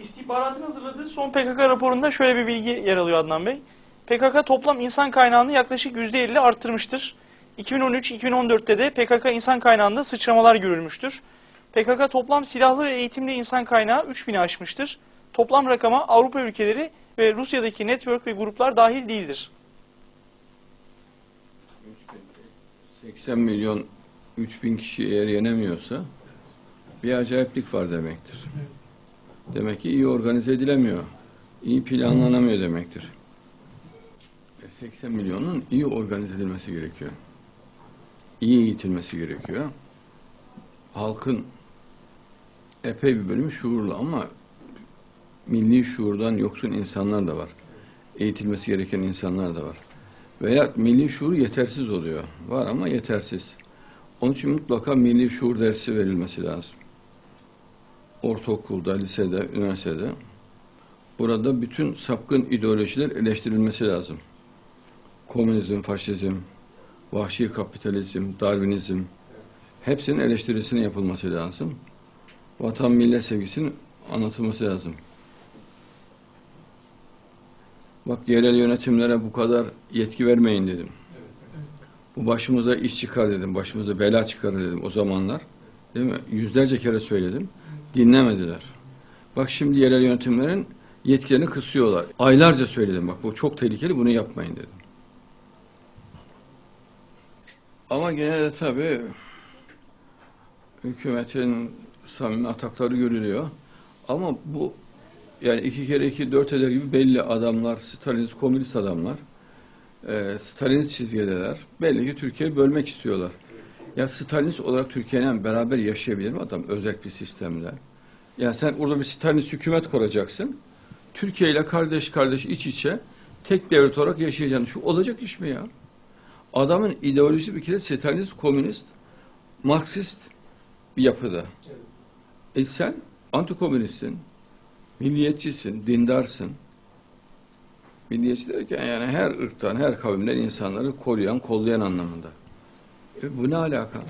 İstihbaratın hazırladığı son PKK raporunda şöyle bir bilgi yer alıyor Adnan Bey. PKK toplam insan kaynağını yaklaşık %50 arttırmıştır. 2013-2014'te de PKK insan kaynağında sıçramalar görülmüştür. PKK toplam silahlı ve eğitimli insan kaynağı 3000'i aşmıştır. Toplam rakama Avrupa ülkeleri ve Rusya'daki network ve gruplar dahil değildir. 80 milyon 3000 kişi eğer yenemiyorsa bir acayiplik var demektir. Demek ki iyi organize edilemiyor. iyi planlanamıyor demektir. E, 80 milyonun iyi organize edilmesi gerekiyor. İyi eğitilmesi gerekiyor. Halkın epey bir bölümü şuurlu ama milli şuurdan yoksun insanlar da var. Eğitilmesi gereken insanlar da var. Veya milli şuur yetersiz oluyor. Var ama yetersiz. Onun için mutlaka milli şuur dersi verilmesi lazım. Ortaokulda, lisede, üniversitede. Burada bütün sapkın ideolojiler eleştirilmesi lazım. Komünizm, faşizm, vahşi kapitalizm, darwinizm hepsinin eleştirisinin yapılması lazım. Vatan millet sevgisinin anlatılması lazım. Bak yerel yönetimlere bu kadar yetki vermeyin dedim. Bu başımıza iş çıkar dedim, başımıza bela çıkar dedim o zamanlar. Değil mi? Yüzlerce kere söyledim. Dinlemediler. Bak şimdi yerel yönetimlerin yetkilerini kısıyorlar. Aylarca söyledim bak bu çok tehlikeli bunu yapmayın dedim. Ama gene de tabii hükümetin samimi atakları görülüyor. Ama bu yani iki kere iki dört eder gibi belli adamlar, Stalinist, komünist adamlar, e, Stalinist çizgideler. Belli ki Türkiye'yi bölmek istiyorlar. Ya Stalinist olarak Türkiye'yle beraber yaşayabilir mi adam özel bir sistemle? Yani sen orada bir Stalinist hükümet kuracaksın. Türkiye ile kardeş kardeş iç içe tek devlet olarak yaşayacaksın. Şu olacak iş mi ya? Adamın ideolojisi bir kere Stalinist, komünist, Marksist bir yapıda. E sen antikomünistsin, milliyetçisin, dindarsın. Milliyetçi derken yani her ırktan, her kavimden insanları koruyan, kollayan anlamında. E bu ne alaka?